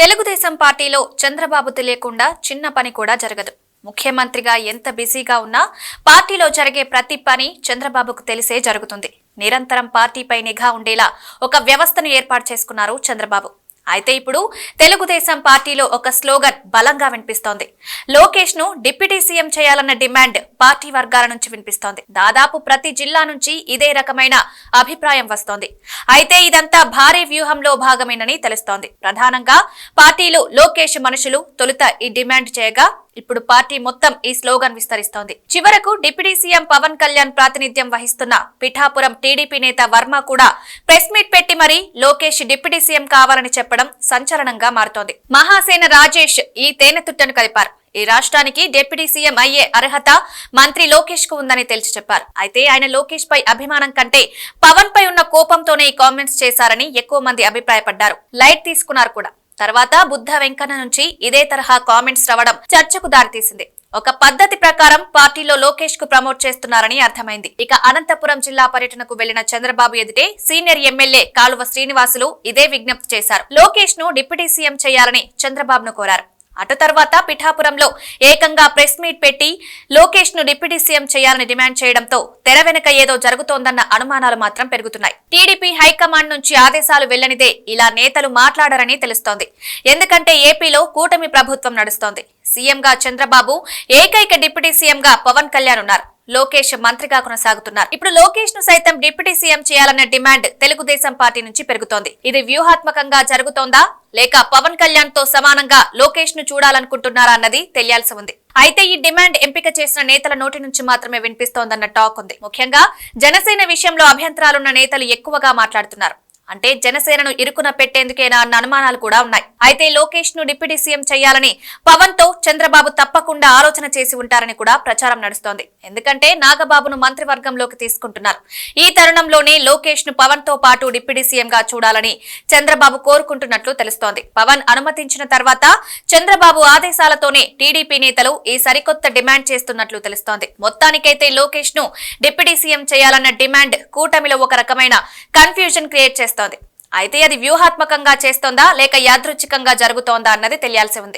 తెలుగుదేశం పార్టీలో చంద్రబాబు తెలియకుండా చిన్న పని కూడా జరగదు. ముఖ్యమంత్రిగా ఎంత బిజీగా ఉన్నా పార్టీలో జరిగే ప్రతి పని చంద్రబాబుకు తెలిసే జరుగుతుంది. నిరంతరం పార్టీపై నిఘా ఉండేలా ఒక వ్యవస్థను ఏర్పాటు చేసుకున్నారు చంద్రబాబు. అయితే ఇప్పుడు తెలుగుదేశం పార్టీలో ఒక స్లోగన్ బలంగా వినిపిస్తోంది. లోకేష్ను డిప్యూటీ సీఎం చేయాలన్న డిమాండ్ పార్టీ వర్గాల నుంచి వినిపిస్తోంది. దాదాపు ప్రతి జిల్లా నుంచి ఇదే రకమైన అభిప్రాయం వస్తోంది. అయితే ఇదంతా భారీ వ్యూహంలో భాగమేనని తెలుస్తోంది. ప్రధానంగా పార్టీలో లోకేష్ మనుషులు తొలుత ఈ డిమాండ్ చేయగా ఇప్పుడు పార్టీ మొత్తం ఈ స్లోగన్ విస్తరిస్తోంది. చివరకు డిప్యూటీ సీఎం పవన్ కళ్యాణ్ ప్రాతినిధ్యం వహిస్తున్న పిఠాపురం టీడీపీ నేత వర్మ కూడా ప్రెస్ మీట్ పెట్టి మరీ లోకేష్ డిప్యూటీ సీఎం కావాలని చెప్పడం సంచలనంగా మారుతోంది. మహాసేన రాజేష్ ఈ తేనెతుట్టను కలిపారు. ఈ రాష్ట్రానికి డిప్యూటీ సీఎం అయ్యే అర్హత మంత్రి లోకేష్కు ఉందని తేల్చి చెప్పారు. అయితే ఆయన లోకేష్ పై అభిమానం కంటే పవన్ పై ఉన్న కోపంతోనే ఈ కామెంట్స్ చేశారని ఎక్కువ మంది అభిప్రాయపడ్డారు. లైట్ తీసుకున్నారు కూడా. తర్వాత బుద్ధ వెంకన్న నుంచి ఇదే తరహా కామెంట్స్ రావడం చర్చకు దారితీసింది. ఒక పద్ధతి ప్రకారం పార్టీలో లోకేష్కు ప్రమోట్ చేస్తున్నారని అర్థమైంది. ఇక అనంతపురం జిల్లా పర్యటనకు వెళ్ళిన చంద్రబాబు ఎదుటే సీనియర్ ఎమ్మెల్యే కాలువ శ్రీనివాసులు ఇదే విజ్ఞప్తి చేశారు. లోకేష్ను డిప్యూటీ సీఎం చేయాలని చంద్రబాబును కోరారు. అటు తర్వాత పిఠాపురంలో ఏకంగా ప్రెస్ మీట్ పెట్టి లోకేష్ను డిప్యూటీ సీఎం చేయాలని డిమాండ్ చేయడంతో తెర వెనుక ఏదో జరుగుతోందన్న అనుమానాలు మాత్రం పెరుగుతున్నాయి. టీడీపీ హైకమాండ్ నుంచి ఆదేశాలు వెళ్ళనిదే ఇలా నేతలు మాట్లాడారని తెలుస్తోంది. ఎందుకంటే ఏపీలో కూటమి ప్రభుత్వం నడుస్తోంది. సీఎంగా చంద్రబాబు ఏకైక డిప్యూటీ సీఎంగా పవన్ కళ్యాణ్ ఉన్నారు. లోకేష్ మంత్రిగా కొనసాగుతున్నారు. ఇప్పుడు లోకేష్ను సైతం డిప్యూటీ సీఎం చేయాలన్న డిమాండ్ తెలుగుదేశం పార్టీ నుంచి పెరుగుతోంది. ఇది వ్యూహాత్మకంగా జరుగుతోందా? లేక పవన్ కళ్యాణ్తో సమానంగా లోకేష్ను చూడాలనుకుంటున్నారా అన్నది తెలియాల్సి ఉంది. అయితే ఈ డిమాండ్ ఎంపిక చేసిన నేతల నోటి నుంచి మాత్రమే వినిపిస్తోందన్న టాక్ ఉంది. ముఖ్యంగా జనసేన విషయంలో అభ్యంతరాలున్న నేతలు ఎక్కువగా మాట్లాడుతున్నారు. అంటే జనసేనను ఇరుకున పెట్టేందుకేనా అన్న అనుమానాలు కూడా ఉన్నాయి. అయితే లోకేష్ను డిప్యూటీ సీఎం చేయాలని పవన్తో చంద్రబాబు తప్పకుండా ఆలోచన చేసి ఉంటారని కూడా ప్రచారం నడుస్తోంది. ఎందుకంటే నాగబాబును మంత్రివర్గంలోకి తీసుకుంటున్నారు. ఈ తరుణంలోనే లోకేష్ను పవన్తో పాటు డిప్యూటీ సీఎం గా చూడాలని చంద్రబాబు కోరుకుంటున్నట్లు తెలుస్తోంది. పవన్ అనుమతించిన తర్వాత చంద్రబాబు ఆదేశాలతోనే టీడీపీ నేతలు ఈ సరికొత్త డిమాండ్ చేస్తున్నట్లు తెలుస్తోంది. మొత్తానికైతే లోకేష్ను డిప్యూటీ సీఎం చేయాలన్న డిమాండ్ కూటమిలో ఒక రకమైన కన్ఫ్యూజన్ క్రియేట్ చేస్తుంది. అయితే అది వ్యూహాత్మకంగా చేస్తోందా లేక యాదృచ్ఛికంగా జరుగుతోందా అన్నది తెలియాల్సి ఉంది.